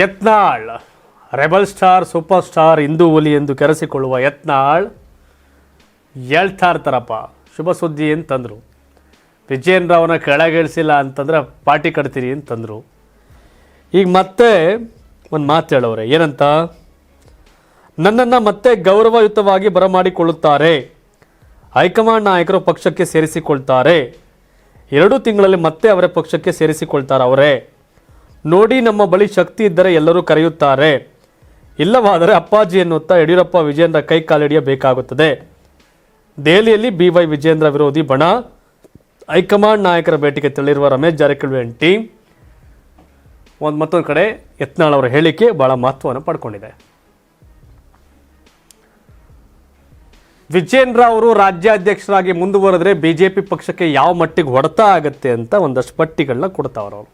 Yatnal, rebel star, super star Hindu ಹುಲಿ ಎಂದು ಕರೆಸಿಕೊಳ್ಳುವ ಯತ್ನಾಳ್ ಹೇಳ್ತಾ ಇರ್ತಾರಪ್ಪ ಶುಭ ಸುದ್ದಿ ಅಂತಂದರು. ವಿಜಯನ್ ರಾವ್ನ ಕೆಳಗಿಳಿಸಿಲ್ಲ ಅಂತಂದ್ರೆ ಪಾರ್ಟಿ ಕಟ್ತೀರಿ ಅಂತಂದರು. ಈಗ ಮತ್ತೆ ಒಂದು ಮಾತು ಹೇಳೋರೆ ಏನಂತ? ನನ್ನನ್ನು ಮತ್ತೆ ಗೌರವಯುತವಾಗಿ ಬರಮಾಡಿಕೊಳ್ಳುತ್ತಾರೆ. ಹೈಕಮಾಂಡ್ ನಾಯಕರು ಪಕ್ಷಕ್ಕೆ ಸೇರಿಸಿಕೊಳ್ತಾರೆ. ಎರಡು ತಿಂಗಳಲ್ಲಿ ಮತ್ತೆ ಅವರ ಪಕ್ಷಕ್ಕೆ ಸೇರಿಸಿಕೊಳ್ತಾರೆ ಅವರೇ ನೋಡಿ ನಮ್ಮ ಬಳಿ ಶಕ್ತಿ ಇದ್ದರೆ ಎಲ್ಲರೂ ಕರೆಯುತ್ತಾರೆ. ಇಲ್ಲವಾದರೆ ಅಪ್ಪಾಜಿ ಎನ್ನುತ್ತಾ ಯಡಿಯೂರಪ್ಪ ವಿಜೇಂದ್ರ ಕೈ ಕಾಲಿಡಿಯಬೇಕಾಗುತ್ತದೆ ದೆಹಲಿಯಲ್ಲಿ ಬಿ ವೈ ವಿಜೇಂದ್ರ ವಿರೋಧಿ ಬಣ. ಹೈಕಮಾಂಡ್ ನಾಯಕರ ಭೇಟಿಗೆ ತೆರಳಿರುವ ರಮೇಶ್ ಜಾರಕಿಹೊಳಿ ಟೀಮ್ ಒಂದು ಮತ್ತೊಂದು ಕಡೆ ಯತ್ನಾಳ್ ಅವರ ಹೇಳಿಕೆ ಬಹಳ ಮಹತ್ವವನ್ನು ಪಡ್ಕೊಂಡಿದೆ. ವಿಜೇಂದ್ರ ಅವರು ರಾಜ್ಯಾಧ್ಯಕ್ಷರಾಗಿ ಮುಂದುವರೆದ್ರೆ ಬಿಜೆಪಿ ಪಕ್ಷಕ್ಕೆ ಯಾವ ಮಟ್ಟಿಗೆ ಹೊಡೆತ ಆಗುತ್ತೆ ಅಂತ ಒಂದಷ್ಟು ಪಟ್ಟಿಗಳನ್ನ ಕೊಡ್ತಾವ್ರು ಅವರು.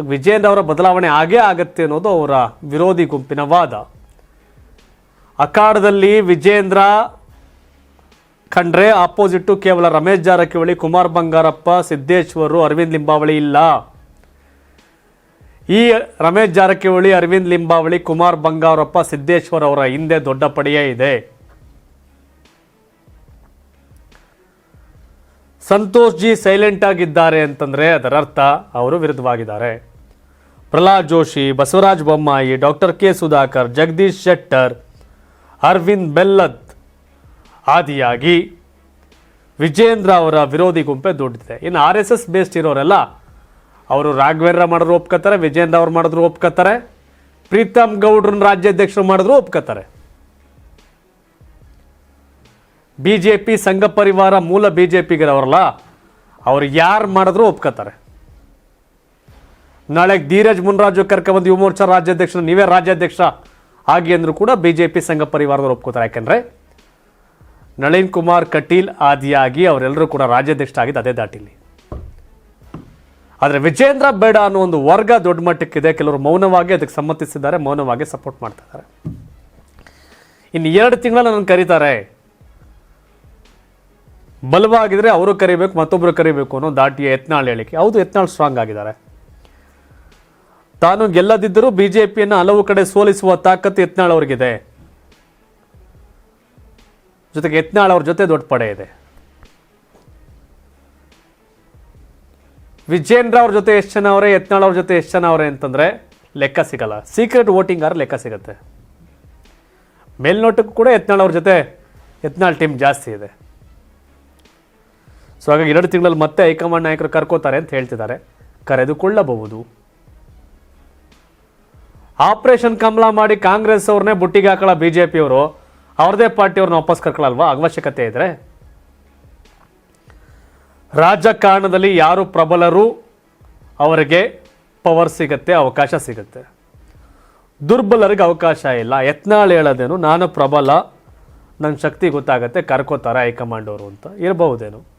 ವಿಜೇಂದ್ರ ಅವರ ಬದಲಾವಣೆ ಆಗೇ ಆಗತ್ತೆ ಅನ್ನೋದು ಅವರ ವಿರೋಧಿ ಗುಂಪಿನ ವಾದ. ಅಖಾಡದಲ್ಲಿ ವಿಜೇಂದ್ರ ಕಂಡ್ರೆ ಆಪೋಸಿಟ್ಟು ಕೇವಲ ರಮೇಶ್ ಜಾರಕಿಹೊಳಿ, ಕುಮಾರ್ ಬಂಗಾರಪ್ಪ, ಸಿದ್ದೇಶ್ವರು, ಅರವಿಂದ್ ಲಿಂಬಾವಳಿ ಇಲ್ಲ. ಈ ರಮೇಶ್ ಜಾರಕಿಹೊಳಿ, ಅರವಿಂದ್ ಲಿಂಬಾವಳಿ, ಕುಮಾರ್ ಬಂಗಾರಪ್ಪ, ಸಿದ್ದೇಶ್ವರ್ ಅವರ ಹಿಂದೆ ದೊಡ್ಡ ಪಡೆಯೇ ಇದೆ. ಸಂತೋಷ್ ಜಿ ಸೈಲೆಂಟ್ ಆಗಿದ್ದಾರೆ ಅಂತಂದ್ರೆ ಅದರ ಅರ್ಥ ಅವರು ವಿರುದ್ಧವಾಗಿದ್ದಾರೆ. ಪ್ರಹ್ಲಾದ್ ಜೋಶಿ, ಬಸವರಾಜ ಬೊಮ್ಮಾಯಿ, ಡಾಕ್ಟರ್ ಕೆ ಸುಧಾಕರ್, ಜಗದೀಶ್ ಶೆಟ್ಟರ್, ಅರವಿಂದ್ ಬೆಲ್ಲದ್ ಆದಿಯಾಗಿ ವಿಜೇಂದ್ರ ಅವರ ವಿರೋಧಿ ಗುಂಪೆ ದೊಡ್ಡಿದೆ ಇನ್ನು ಆರ್ ಎಸ್ ಎಸ್ ಬೇಸ್ಡ್ ಇರೋರೆಲ್ಲ ಅವರು ರಾಘವೇಂದ್ರ ಮಾಡಿದ್ರು ಒಪ್ಕೋತಾರೆ, ವಿಜೇಂದ್ರ ಅವ್ರು ಮಾಡಿದ್ರು ಒಪ್ಕೋತಾರೆ, ಪ್ರೀತಮ್ ಗೌಡ್ರನ್ನ ರಾಜ್ಯಾಧ್ಯಕ್ಷರು ಮಾಡಿದ್ರು ಒಪ್ಕೋತಾರೆ. ಬಿ ಜೆ ಪಿ ಸಂಘ ಪರಿವಾರ ಮೂಲ ಬಿ ಜೆ ಪಿಗಿರವರಲ್ಲ ಅವ್ರು ಯಾರು ಮಾಡಿದ್ರು ಒಪ್ಕೋತಾರೆ. ನಾಳೆ ಧೀರಜ್ ಮುನ್ರಾಜು ಕರ್ಕೊಂಬಂದು ಯುವ ಮೋರ್ಚಾ ರಾಜ್ಯಾಧ್ಯಕ್ಷರು, ನೀವೇ ರಾಜ್ಯಾಧ್ಯಕ್ಷ ಆಗಿ ಅಂದರೂ ಕೂಡ ಬಿ ಜೆ ಪಿ ಸಂಘ ಪರಿವಾರದವ್ರು ಒಪ್ಕೋತಾರೆ. ಯಾಕೆಂದರೆ ನಳಿನ್ ಕುಮಾರ್ ಕಟೀಲ್ ಆದಿಯಾಗಿ ಅವರೆಲ್ಲರೂ ಕೂಡ ರಾಜ್ಯಾಧ್ಯಕ್ಷ ಆಗಿದ್ದು ಅದೇ ದಾಟಿಲಿ ಆದರೆ ವಿಜೇಂದ್ರ ಬೇಡ ಅನ್ನೋ ಒಂದು ವರ್ಗ ದೊಡ್ಡ ಮಟ್ಟಕ್ಕಿದೆ. ಕೆಲವರು ಮೌನವಾಗಿ ಅದಕ್ಕೆ ಸಮ್ಮತಿಸಿದ್ದಾರೆ, ಮೌನವಾಗಿ ಸಪೋರ್ಟ್ ಮಾಡ್ತಾ ಇದ್ದಾರೆ. ಇನ್ನು ಎರಡು ತಿಂಗಳ ನನ್ನ ಕರೀತಾರೆ. ಬಲವಾಗಿದ್ರೆ ಅವರು ಕರಿಬೇಕು ಮತ್ತೊಬ್ಬರು ಕರಿಬೇಕು ಅನ್ನೋ ದಾಟಿಯ ಯತ್ನಾಳ್ ಹೇಳಿಕೆ. ಹೌದು, ಯತ್ನಾಳ್ ಸ್ಟ್ರಾಂಗ್ ಆಗಿದ್ದಾರೆ. ತಾನು ಗೆಲ್ಲದಿದ್ದರೂ ಬಿಜೆಪಿಯನ್ನು ಹಲವು ಕಡೆ ಸೋಲಿಸುವ ತಾಕತ್ತು ಯತ್ನಾಳ್ ಅವ್ರಿಗಿದೆ. ಜೊತೆಗೆ ಯತ್ನಾಳ್ ಅವ್ರ ಜೊತೆ ದೊಡ್ಡ ಪಡೆ ಇದೆ. ವಿಜೇಂದ್ರ ಅವ್ರ ಜೊತೆ ಎಷ್ಟು ಜನ ಅವರೇ, ಯತ್ನಾಳ್ ಅವ್ರ ಜೊತೆ ಎಷ್ಟು ಜನ ಅವರೇ ಅಂತಂದ್ರೆ ಲೆಕ್ಕ ಸಿಗಲ್ಲ. ಸೀಕ್ರೆಟ್ ವೋಟಿಂಗ್ ಆದ್ರೆ ಲೆಕ್ಕ ಸಿಗುತ್ತೆ. ಮೇಲ್ನೋಟಕ್ಕೂ ಕೂಡ ಯತ್ನಾಳ್ ಅವ್ರ ಜೊತೆ, ಯತ್ನಾಳ್ ಟೀಮ್ ಜಾಸ್ತಿ ಇದೆ. ಸೊ ಹಾಗಾಗಿ ಎರಡು ತಿಂಗಳಲ್ಲಿ ಮತ್ತೆ ಹೈಕಮಾಂಡ್ ನಾಯಕರು ಕರ್ಕೋತಾರೆ ಅಂತ ಹೇಳ್ತಿದ್ದಾರೆ. ಕರೆದುಕೊಳ್ಳಬಹುದು. ಆಪರೇಷನ್ ಕಮಲ ಮಾಡಿ ಕಾಂಗ್ರೆಸ್ ಅವ್ರನ್ನೇ ಬುಟ್ಟಿಗೆ ಹಾಕೊಳ್ಳೋ ಬಿ ಜೆ ಪಿಯವರು ಅವ್ರದೇ ಪಾರ್ಟಿಯವ್ರನ್ನ ವಾಪಸ್ ಕರ್ಕೊಳ್ಳಲ್ವಾ ಅವಶ್ಯಕತೆ ಇದ್ರೆ. ರಾಜಕಾರಣದಲ್ಲಿ ಯಾರು ಪ್ರಬಲರು, ಅವರಿಗೆ ಪವರ್ ಸಿಗತ್ತೆ, ಅವಕಾಶ ಸಿಗುತ್ತೆ. ದುರ್ಬಲರಿಗೆ ಅವಕಾಶ ಇಲ್ಲ. ಯತ್ನಾಳ್ ಹೇಳೋದೇನು, ನಾನು ಪ್ರಬಲ ನನ್ನ ಶಕ್ತಿ ಗೊತ್ತಾಗತ್ತೆ, ಕರ್ಕೋತಾರೆ ಹೈಕಮಾಂಡ್ ಅವರು ಅಂತ. ಇರಬಹುದೇನು?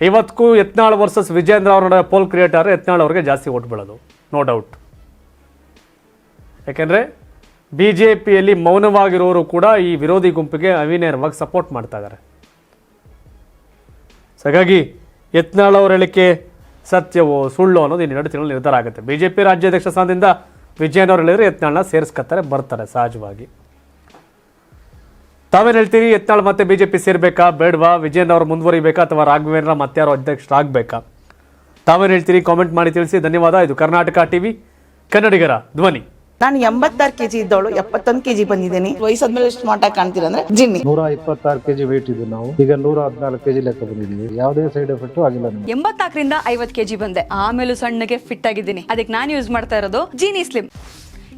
ಇವತ್ತಿಗೂ ಯತ್ನಾಳ್ ವರ್ಸಸ್ ವಿಜೇಂದ್ರ ಅವ್ರ ನಡುವೆ ಪೋಲ್ ಕ್ರಿಯೇಟ್ ಆದರೆ ಯತ್ನಾಳ್ ಅವ್ರಿಗೆ ಜಾಸ್ತಿ ಓಟ್ ಬೀಳೋದು. ನೋ ಡೌಟ್ ಯಾಕೆಂದರೆ ಬಿ ಜೆ ಪಿಯಲ್ಲಿ ಮೌನವಾಗಿರೋರು ಕೂಡ ಈ ವಿರೋಧಿ ಗುಂಪಿಗೆ ಅವಿನೇರವಾಗಿ ಸಪೋರ್ಟ್ ಮಾಡ್ತಾ ಇದ್ದಾರೆ ಹಾಗಾಗಿ ಯತ್ನಾಳ್ ಅವರ ಹೇಳಿಕೆ ಸತ್ಯವೋ ಸುಳ್ಳು ಅನ್ನೋದು ಇನ್ನೆರಡು ತಿಂಗಳು ನಿರ್ಧಾರ ಆಗುತ್ತೆ. ಬಿ ಜೆ ಪಿ ರಾಜ್ಯಾಧ್ಯಕ್ಷ ಸ್ಥಾನದಿಂದ ವಿಜಯನವ್ರು ಹೇಳಿದರೆ ಹೇಳಿದ್ರೆ ಯತ್ನಾಳ್ನ ಸೇರಿಸ್ಕೊತಾರೆ ಬರ್ತಾರೆ ಸಹಜವಾಗಿ. ತಾವೇನು ಹೇಳ್ತೀರಿ? ಯತ್ನಾಳ್ ಮತ್ತೆ ಬಿಜೆಪಿ ಸೇರ್ಬೇಕಾ? ಬೇಡವಾ? ವಿಜಯನ್ ಅವರು ಮುಂದುವರಿಬೇಕಾ? ಅಥವಾ ರಾಘವೇಂದ್ರ ಮತ್ತೆ ಯಾರು ಅಧ್ಯಕ್ಷರಾಗಬೇಕಾ ತಾವೇನು ಹೇಳ್ತೀರಿ? ಕಾಮೆಂಟ್ ಮಾಡಿ ತಿಳಿಸಿ. ಧನ್ಯವಾದ. ಇದು ಕರ್ನಾಟಕ ಟಿವಿ ಕನ್ನಡಿಗರ ಧ್ವನಿ. ನಾನು ಎಂಬತ್ತಾರು ಕೆಜಿ ಇದ್ದವಳು. ಎಪ್ಪತ್ತೊಂದು ಕೆಜಿ ಬಂದಿದ್ದೀನಿ. ವಯಸ್ಸಾದ್ಮೇಲೆ ಸ್ಮಾರ್ಟ್ ಆಗಿ ಕಾಣ್ತೀರ ಅಂದ್ರೆ? ಜಿನ್ನಿ. ನೂರ ಇಪ್ಪತ್ತಾರು ಕೆಜಿ ವೇಟ್ ಇದ್ದು ನಾವು. ಈಗ ನೂರ ಹದಿನಾಲ್ಕು ಕೆಜಿ ಲೆಕ್ಕ ಬಂದಿದ್ದೀವಿ. ಯಾವುದೇ ಸೈಡ್ ಎಫೆಕ್ಟ್ ಆಗಿಲ್ಲ ಎಂಬತ್ತಾಕರಿಂದ ಎಂಬತ್ನಾಲ್ಕರಿಂದ ಐವತ್ ಕೆಜಿ ಬಂದೆ. ಆಮೇಲೆ ಸಣ್ಣಗೆ ಫಿಟ್ ಆಗಿದ್ದೀನಿ. ಅದಕ್ಕೆ ನಾನು ಯೂಸ್ ಮಾಡ್ತಾ ಇರೋದು ಜೀನಿ ಸ್ಲಿಮ್